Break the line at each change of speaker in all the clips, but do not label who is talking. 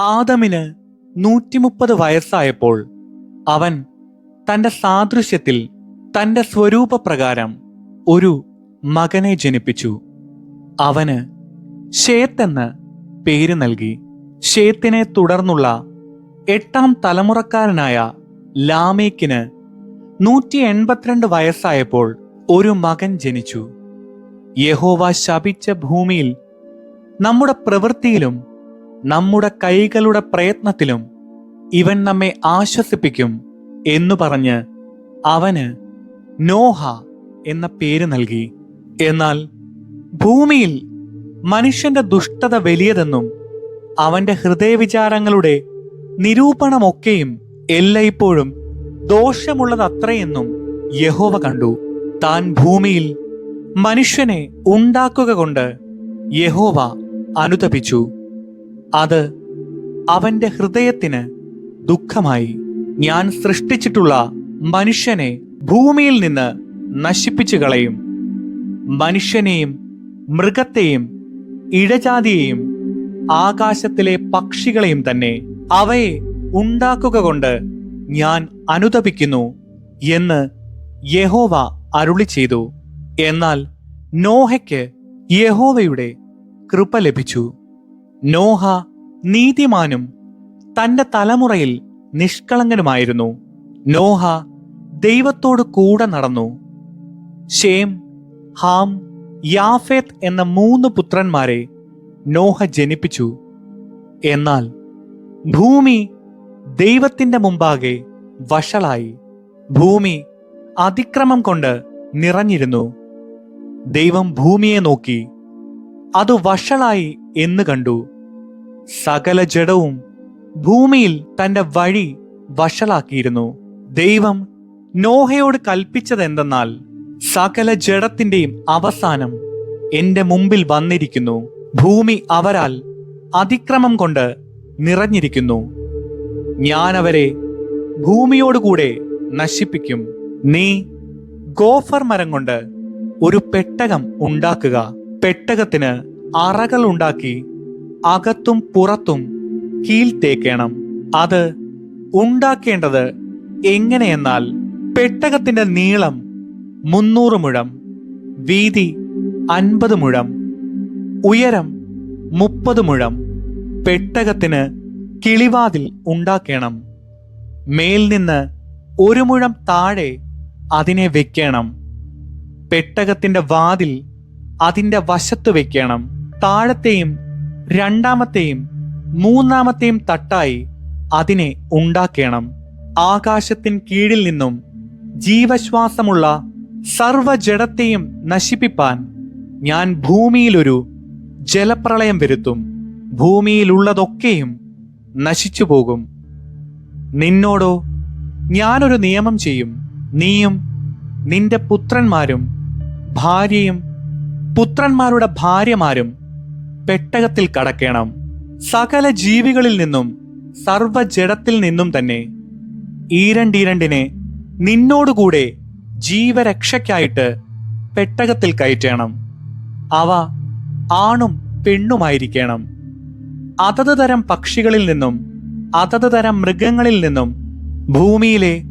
ആദമിന് നൂറ്റിമുപ്പത് വയസ്സായപ്പോൾ അവൻ തന്റെ സാദൃശ്യത്തിൽ തന്റെ സ്വരൂപപ്രകാരം ഒരു മകനെ ജനിപ്പിച്ചു. അവന് ഷേത്ത് എന്ന് പേര് നൽകി. ഷേത്തിനെ തുടർന്നുള്ള എട്ടാം തലമുറക്കാരനായ ലാമേക്കിന് നൂറ്റി എൺപത്തിരണ്ട് വയസ്സായപ്പോൾ ഒരു മകൻ ജനിച്ചു. യഹോവ ശപിച്ച ഭൂമിയിൽ നമ്മുടെ പ്രവൃത്തിയിലും നമ്മുടെ കൈകളുടെ പ്രയത്നത്തിലും ഇവൻ നമ്മെ ആശ്വസിപ്പിക്കും എന്നു പറഞ്ഞ് അവന് നോഹ എന്ന പേര് നൽകി. എന്നാൽ ഭൂമിയിൽ മനുഷ്യന്റെ ദുഷ്ടത വലിയതെന്നും അവന്റെ ഹൃദയവിചാരങ്ങളുടെ നിരൂപണമൊക്കെയും എല്ലായ്പ്പോഴും ദോഷമുള്ളതത്രയെന്നും യഹോവ കണ്ടു. താൻ ഭൂമിയിൽ മനുഷ്യനെ ഉണ്ടാക്കുക കൊണ്ട് യഹോവ അനുതപിച്ചു. അത് അവന്റെ ഹൃദയത്തിന് ദുഃഖമായി. ഞാൻ സൃഷ്ടിച്ചിട്ടുള്ള മനുഷ്യനെ ഭൂമിയിൽ നിന്ന് നശിപ്പിച്ചു കളയും. മനുഷ്യനെയും മൃഗത്തെയും ഇഴജാതിയെയും ആകാശത്തിലെ പക്ഷികളെയും തന്നെ അവയെ ഉണ്ടാക്കുക കൊണ്ട് ഞാൻ അനുതപിക്കുന്നു എന്ന് യഹോവ അരുളി ചെയ്തു. എന്നാൽ നോഹയ്ക്ക് യഹോവയുടെ കൃപ ലഭിച്ചു. നോഹ നീതിമാനും തന്റെ തലമുറയിൽ നിഷ്കളങ്കനുമായിരുന്നു. നോഹ ദൈവത്തോട് കൂടെ നടന്നു. ഷേം ഹാം യാഫേത്ത് എന്ന മൂന്ന് പുത്രന്മാരെ നോഹ ജനിപ്പിച്ചു. എന്നാൽ ഭൂമി ദൈവത്തിന്റെ മുമ്പാകെ വഷളായി. ഭൂമി അതിക്രമം കൊണ്ട് നിറഞ്ഞിരുന്നു. ദൈവം ഭൂമിയെ നോക്കി. അത് വഷളായി എന്ന് കണ്ടു. സകല ജഡവും ഭൂമിയിൽ തന്റെ വഴി വഷളാക്കിയിരുന്നു. ദൈവം നോഹയോട് കൽപ്പിച്ചതെന്തെന്നാൽ സകല ജഡത്തിന്റെയും അവസാനം എന്റെ മുമ്പിൽ വന്നിരിക്കുന്നു. ഭൂമി അവരാൽ അതിക്രമം കൊണ്ട് നിറഞ്ഞിരിക്കുന്നു. ഞാൻ അവരെ ഭൂമിയോടുകൂടെ നശിപ്പിക്കും. നീ ഗോഫർ മരം കൊണ്ട് ഒരു പെട്ടകം ഉണ്ടാക്കുക. പെട്ടകത്തിന് അറകൾ ഉണ്ടാക്കി അകത്തും പുറത്തും കീൽ തേക്കണം. അത് ഉണ്ടാക്കേണ്ടത് എങ്ങനെയെന്നാൽ പെട്ടകത്തിന്റെ നീളം മുന്നൂറ് മുഴം വീതി അൻപത് മുഴം ഉയരം മുപ്പത് മുഴം പെട്ടകത്തിന് കിളിവാതിൽ ഉണ്ടാക്കണം. മേൽ നിന്ന് ഒരു മുഴം താഴെ അതിനെ വെക്കണം. പെട്ടകത്തിന്റെ വാതിൽ അതിന്റെ വശത്ത് വെക്കണം. താഴത്തെയും രണ്ടാമത്തെയും മൂന്നാമത്തെയും തട്ടായി അതിനെ ഉണ്ടാക്കണം. ആകാശത്തിൻ കീഴിൽ നിന്നും ജീവശ്വാസമുള്ള സർവജടത്തെയും നശിപ്പിപ്പാൻ ഞാൻ ഭൂമിയിലൊരു ജലപ്രളയം വരുത്തും. ഭൂമിയിലുള്ളതൊക്കെയും നശിച്ചു പോകും നിന്നോടോ ഞാനൊരു നിയമം ചെയ്യും. നീയും നിന്റെ പുത്രന്മാരും ഭാര്യയും പുത്രന്മാരുടെ ഭാര്യമാരും പെട്ടകത്തിൽ കടക്കണം. സകല ജീവികളിൽ നിന്നും സർവജടത്തിൽ നിന്നും തന്നെ ഈരണ്ടീരണ്ടിനെ നിന്നോടുകൂടെ ജീവരക്ഷയ്ക്കായിട്ട് പെട്ടകത്തിൽ കയറ്റണം. അവ ആണും പെണ്ണുമായിരിക്കണം. അതത് തരം പക്ഷികളിൽ നിന്നും അതത് തരം മൃഗങ്ങളിൽ നിന്നും ഭൂമിയിലെ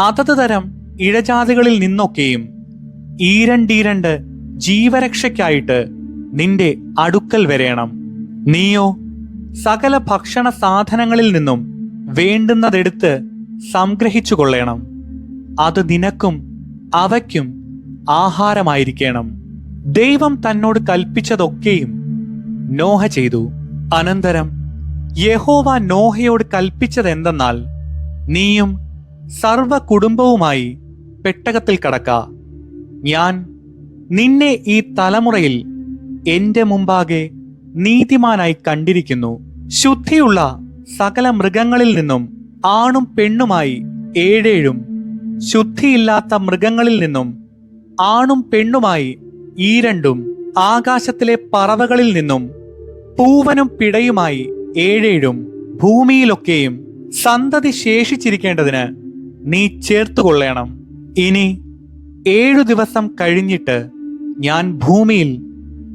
അതത് തരം ഇഴജാതികളിൽ നിന്നൊക്കെയും ഈരണ്ടീരണ്ട് ജീവരക്ഷയ്ക്കായിട്ട് നിന്റെ അടുക്കൽ വരേണം. നീയോ സകല ഭക്ഷണ സാധനങ്ങളിൽ നിന്നും വേണ്ടുന്നതെടുത്ത് സംഗ്രഹിച്ചു കൊള്ളേണം അത് നിനക്കും അവയ്ക്കും ആഹാരമായിരിക്കണം. ദൈവം തന്നോട് കൽപ്പിച്ചതൊക്കെയും നോഹ ചെയ്തു. അനന്തരം യഹോവ നോഹയോട് കൽപ്പിച്ചതെന്തെന്നാൽ നീയും സർവ കുടുംബവുമായി പെട്ടകത്തിൽ കടക്ക. ഞാൻ നിന്നെ ഈ തലമുറയിൽ എന്റെ മുമ്പാകെ നീതിമാനായി കണ്ടിരിക്കുന്നു. ശുദ്ധിയുള്ള സകല മൃഗങ്ങളിൽ നിന്നും ആണും പെണ്ണുമായി ഏഴേഴും. ശുദ്ധിയില്ലാത്ത മൃഗങ്ങളിൽ നിന്നും ആണും പെണ്ണുമായി ഈ രണ്ടും ആകാശത്തിലെ പറവകളിൽ നിന്നും പൂവനും പിടയുമായി ഏഴേഴും. ഭൂമിയിലൊക്കെയും സന്തതി ശേഷിച്ചിരിക്കേണ്ടതിന് നീ ചേർത്തുകൊള്ളണം. ഇനി ഏഴു ദിവസം കഴിഞ്ഞിട്ട് ഞാൻ ഭൂമിയിൽ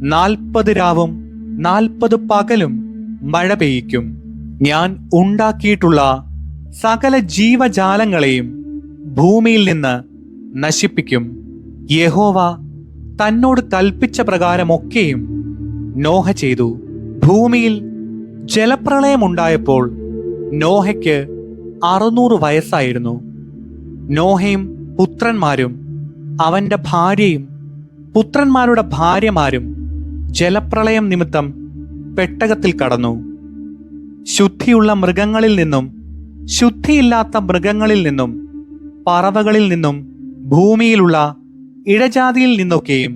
നാൽപ്പത് രാവും നാൽപ്പത് പകലും മഴ പെയ്യിക്കും. ഞാൻ ഉണ്ടാക്കിയിട്ടുള്ള സകല ജീവജാലങ്ങളെയും ഭൂമിയിൽ നിന്ന് നശിപ്പിക്കും. യഹോവ തന്നോട് കൽപ്പിച്ച പ്രകാരമൊക്കെയും നോഹ ചെയ്തു. ഭൂമിയിൽ ജലപ്രളയമുണ്ടായപ്പോൾ നോഹയ്ക്ക് അറുന്നൂറ് വയസ്സായിരുന്നു. നോഹയും പുത്രന്മാരും അവന്റെ ഭാര്യയും പുത്രന്മാരുടെ ഭാര്യമാരും ജലപ്രളയം നിമിത്തം പെട്ടകത്തിൽ കടന്നു. ശുദ്ധിയുള്ള മൃഗങ്ങളിൽ നിന്നും ശുദ്ധിയില്ലാത്ത മൃഗങ്ങളിൽ നിന്നും പറവകളിൽ നിന്നും ഭൂമിയിലുള്ള ഇഴജാതിയിൽ നിന്നൊക്കെയും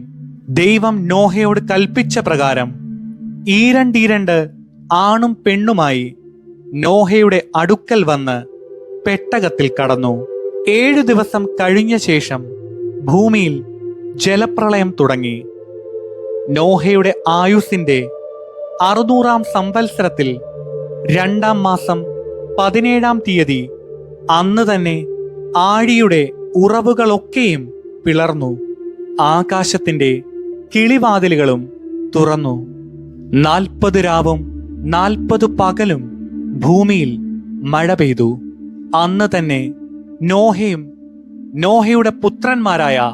ദൈവം നോഹയോട് കൽപ്പിച്ച പ്രകാരം ഈരണ്ടീരണ്ട് ആണും പെണ്ണുമായി നോഹയുടെ അടുക്കൽ വന്ന് പെട്ടകത്തിൽ കടന്നു. ഏഴു ദിവസം കഴിഞ്ഞ ശേഷം ഭൂമിയിൽ ജലപ്രളയം തുടങ്ങി. നോഹയുടെ ആയുസിന്റെ അറുനൂറാം സംവത്സരത്തിൽ രണ്ടാം മാസം പതിനേഴാം തീയതി അന്ന് തന്നെ ആഴിയുടെ ഉറവുകളൊക്കെയും പിളർന്നു. ആകാശത്തിന്റെ കിളിവാതിലുകളും തുറന്നു. നാൽപ്പത് രാവും നാൽപ്പത് പകലും ഭൂമിയിൽ മഴ പെയ്തു. അന്ന് തന്നെ നോഹയും നോഹയുടെ പുത്രന്മാരായ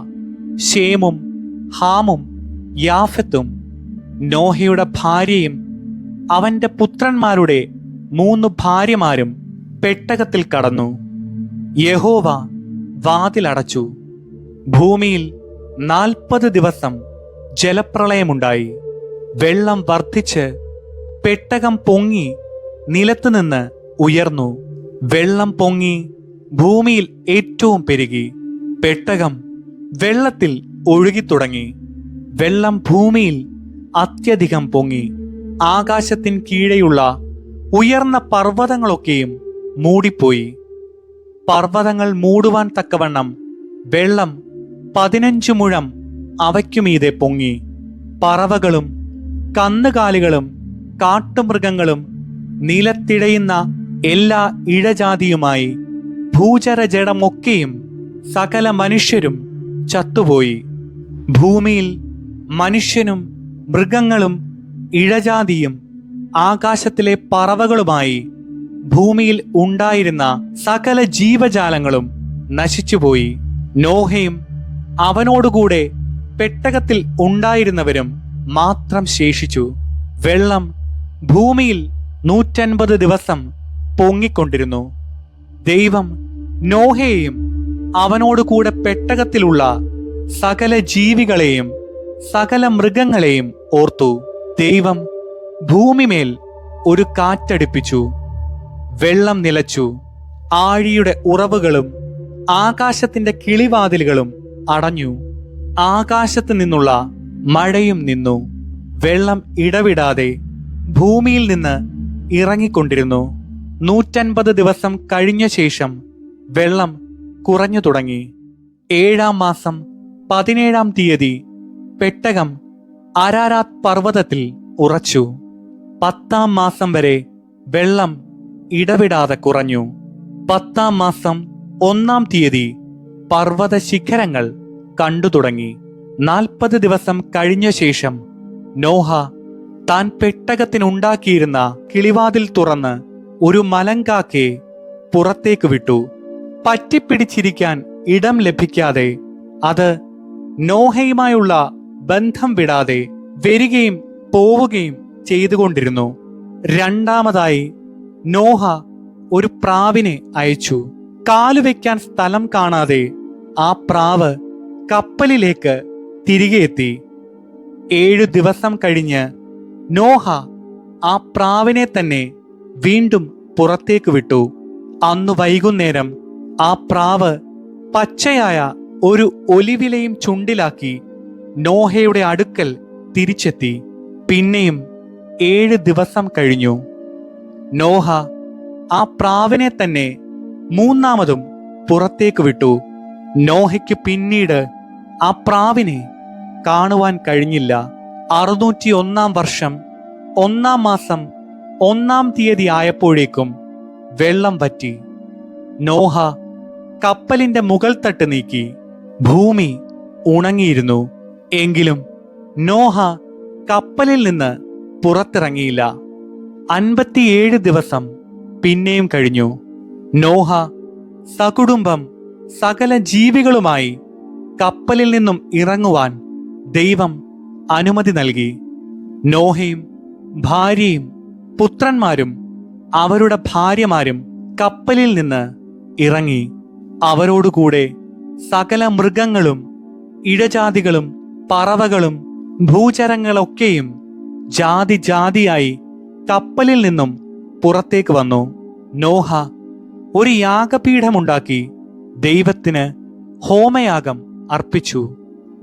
ഷേമും ഹാമും യാഫത്തും നോഹയുടെ ഭാര്യയും അവന്റെ പുത്രന്മാരുടെ മൂന്ന് ഭാര്യമാരും പെട്ടകത്തിൽ കടന്നു. യഹോവ വാതിലടച്ചു ഭൂമിയിൽ നാൽപ്പത് ദിവസം ജലപ്രളയമുണ്ടായി. വെള്ളം വർദ്ധിച്ച് പെട്ടകം പൊങ്ങി നിലത്തുനിന്ന് ഉയർന്നു. വെള്ളം പൊങ്ങി ഭൂമിയിൽ ഏറ്റവും പെരുകി. പെട്ടകം വെള്ളത്തിൽ ഒഴുകിത്തുടങ്ങി. വെള്ളം ഭൂമിയിൽ അത്യധികം പൊങ്ങി. ആകാശത്തിൻ കീഴെയുള്ള ഉയർന്ന പർവതങ്ങളൊക്കെയും മൂടിപ്പോയി. പർവതങ്ങൾ മൂടുവാൻ തക്കവണ്ണം വെള്ളം പതിനഞ്ചു മുഴം അവയ്ക്കുമീതെ പൊങ്ങി. പറവകളും കന്നുകാലികളും കാട്ടുമൃഗങ്ങളും നിലത്തിടയുന്ന എല്ലാ ഇഴജാതിയുമായി ഭൂചരജടമൊക്കെയും സകല മനുഷ്യരും ചത്തുപോയി. ഭൂമിയിൽ മനുഷ്യനും മൃഗങ്ങളും ഇഴജാതിയും ആകാശത്തിലെ പറവകളുമായി ഭൂമിയിൽ ഉണ്ടായിരുന്ന സകല ജീവജാലങ്ങളും നശിച്ചുപോയി. നോഹയും അവനോടുകൂടെ പെട്ടകത്തിൽ ഉണ്ടായിരുന്നവരും മാത്രം ശേഷിച്ചു. വെള്ളം ഭൂമിയിൽ നൂറ്റൻപത് ദിവസം പൊങ്ങിക്കൊണ്ടിരുന്നു. ദൈവം നോഹയെയും അവനോടുകൂടെ പെട്ടകത്തിലുള്ള സകല ജീവികളെയും സകല മൃഗങ്ങളെയും ഓർത്തു ദൈവം ഭൂമിമേൽ ഒരു കാറ്റടിപ്പിച്ചു വെള്ളം നിലച്ചു ആഴിയുടെ ഉറവുകളും ആകാശത്തിന്റെ കിളിവാതിലുകളും അടഞ്ഞു. ആകാശത്ത് നിന്നുള്ള മഴയും നിന്നു. വെള്ളം ഇടവിടാതെ ഭൂമിയിൽ നിന്ന് ഇറങ്ങിക്കൊണ്ടിരുന്നു. നൂറ്റൻപത് ദിവസം കഴിഞ്ഞ ശേഷം വെള്ളം കുറഞ്ഞു തുടങ്ങി. ഏഴാം മാസം പതിനേഴാം തീയതി പെട്ടകം അരാരാത് പർവതത്തിൽ ഉറച്ചു. പത്താം മാസം വരെ വെള്ളം ഇടവിടാതെ കുറഞ്ഞു. പത്താം മാസം ഒന്നാം തീയതി പർവത ശിഖരങ്ങൾ കണ്ടു തുടങ്ങി. നാൽപ്പത് ദിവസം കഴിഞ്ഞ ശേഷം നോഹ താൻ പെട്ടകത്തിനുണ്ടാക്കിയിരുന്ന കിളിവാതിൽ തുറന്ന് ഒരു മലങ്കാക്കെ പുറത്തേക്ക് വിട്ടു. പറ്റിപ്പിടിച്ചിരിക്കാൻ ഇടം ലഭിക്കാതെ അത് നോഹയുമായുള്ള ബന്ധം വിടാതെ വരികയും പോവുകയും ചെയ്തുകൊണ്ടിരുന്നു. രണ്ടാമതായി നോഹ ഒരു പ്രാവിനെ അയച്ചു. കാലുവെക്കാൻ സ്ഥലം കാണാതെ ആ പ്രാവ് കപ്പലിലേക്ക് തിരികെ എത്തി. ഏഴു ദിവസം കഴിഞ്ഞ് നോഹ ആ പ്രാവിനെ തന്നെ വീണ്ടും പുറത്തേക്ക് വിട്ടു. അന്നു വൈകുന്നേരം ആ പ്രാവ് പച്ചയായ ഒരു ഒലിവിലയും ചുണ്ടിലാക്കി നോഹയുടെ അടുക്കൽ തിരിച്ചെത്തി. പിന്നെയും ഏഴ് ദിവസം കഴിഞ്ഞു. നോഹ ആ പ്രാവിനെ തന്നെ മൂന്നാമതും പുറത്തേക്ക് വിട്ടു. നോഹയ്ക്ക് പിന്നീട് ആ പ്രാവിനെ കാണുവാൻ കഴിഞ്ഞില്ല. അറുന്നൂറ്റി ഒന്നാം വർഷം ഒന്നാം മാസം ഒന്നാം തീയതി ആയപ്പോഴേക്കും വെള്ളം വറ്റി. നോഹ കപ്പലിന്റെ മുകൾ തട്ട് നീക്കി. ഭൂമി ഉണങ്ങിയിരുന്നു. എങ്കിലും നോഹ കപ്പലിൽ നിന്ന് പുറത്തിറങ്ങിയില്ല. അൻപത്തിയേഴ് ദിവസം പിന്നെയും കഴിഞ്ഞു. നോഹ സകുടുംബം സകല ജീവികളുമായി കപ്പലിൽ നിന്നും ഇറങ്ങുവാൻ ദൈവം അനുമതി നൽകി. നോഹയും ഭാര്യയും പുത്രന്മാരും അവരുടെ ഭാര്യമാരും കപ്പലിൽ നിന്ന് ഇറങ്ങി. അവരോടുകൂടെ സകല മൃഗങ്ങളും ഇഴജാതികളും പറവകളും ഭൂചരങ്ങളൊക്കെയും ജാതി ജാതിയായി കപ്പലിൽ നിന്നും പുറത്തേക്ക് വന്നു. നോഹ ഒരു യാഗപീഠമുണ്ടാക്കി ദൈവത്തിന് ഹോമയാഗം അർപ്പിച്ചു.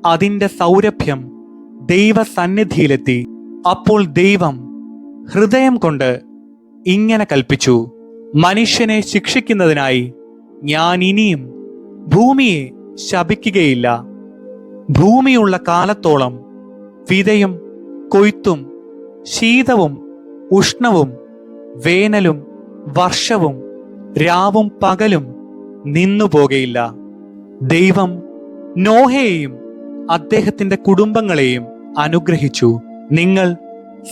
അതിന്റെ സൗരഭ്യം ദൈവസന്നിധിയിലെത്തി. അപ്പോൾ ദൈവം ഹൃദയം കൊണ്ട് ഇങ്ങനെ കൽപ്പിച്ചു മനുഷ്യനെ ശിക്ഷിക്കുന്നതിനായി ഞാൻ ഇനിയും ഭൂമിയെ ശപിക്കുകയില്ല. ഭൂമിയുള്ള കാലത്തോളം വിതയും കൊയ്ത്തും ശീതവും ഉഷ്ണവും വേനലും വർഷവും രാവും പകലും നിന്നുപോകയില്ല. ദൈവം നോഹയെയും അദ്ദേഹത്തിന്റെ കുടുംബങ്ങളെയും അനുഗ്രഹിച്ചു. നിങ്ങൾ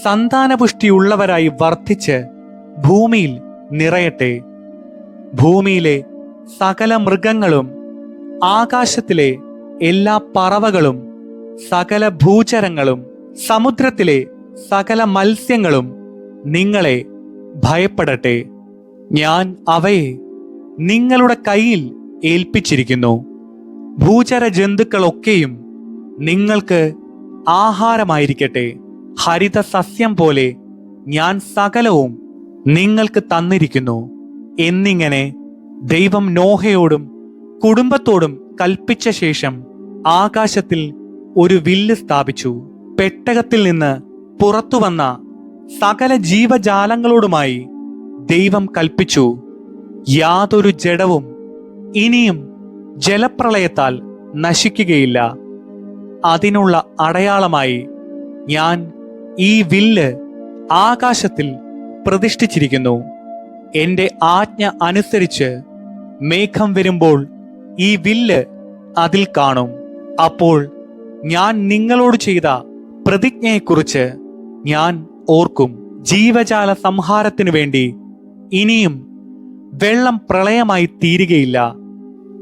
സന്താനപുഷ്ടിയുള്ളവരായി വർദ്ധിച്ച് ഭൂമിയിൽ നിറയട്ടെ. ഭൂമിയിലെ സകല മൃഗങ്ങളും ആകാശത്തിലെ എല്ലാ പറവകളും സകല ഭൂചരങ്ങളും സമുദ്രത്തിലെ സകല മത്സ്യങ്ങളും നിങ്ങളെ ഭയപ്പെടട്ടെ. ഞാൻ അവയെ നിങ്ങളുടെ കയ്യിൽ ഏൽപ്പിച്ചിരിക്കുന്നു. ഭൂചര ജന്തുക്കളൊക്കെയും നിങ്ങൾക്ക് ആഹാരമായിരിക്കട്ടെ. ഹരിത സസ്യം പോലെ ഞാൻ സകലവും നിങ്ങൾക്ക് തന്നിരിക്കുന്നു. എന്നിങ്ങനെ ദൈവം നോഹയോടും കുടുംബത്തോടും കൽപ്പിച്ച ശേഷം ആകാശത്തിൽ ഒരു വില്ല് സ്ഥാപിച്ചു. പെട്ടകത്തിൽ നിന്ന് പുറത്തു വന്ന സകല ജീവജാലങ്ങളോടുമായി ദൈവം കൽപ്പിച്ചു. യാതൊരു ജഡവും ഇനിയും ജലപ്രളയത്താൽ നശിക്കുകയില്ല. അതിനുള്ള അടയാളമായി ഞാൻ ഈ വില്ല് ആകാശത്തിൽ പ്രതിഷ്ഠിച്ചിരിക്കുന്നു. എന്റെ ആജ്ഞ അനുസരിച്ച് മേഘം വരുമ്പോൾ ഈ വില്ല് അതിൽ കാണും. അപ്പോൾ ഞാൻ നിങ്ങളോട് ചെയ്ത പ്രതിജ്ഞയെക്കുറിച്ച് ഞാൻ ഓർക്കും. ജീവജാല സംഹാരത്തിനു വേണ്ടി ഇനിയും വെള്ളം പ്രളയമായി തീരുകയില്ല.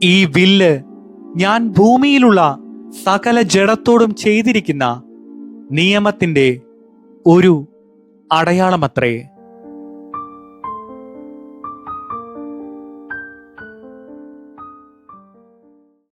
ഈ വില്ല് ഞാൻ ഭൂമിയിലുള്ള സകല ജഡത്തോടും ചെയ്തിരിക്കുന്ന നിയമത്തിന്റെ ഒരു അടയാളമത്രേ.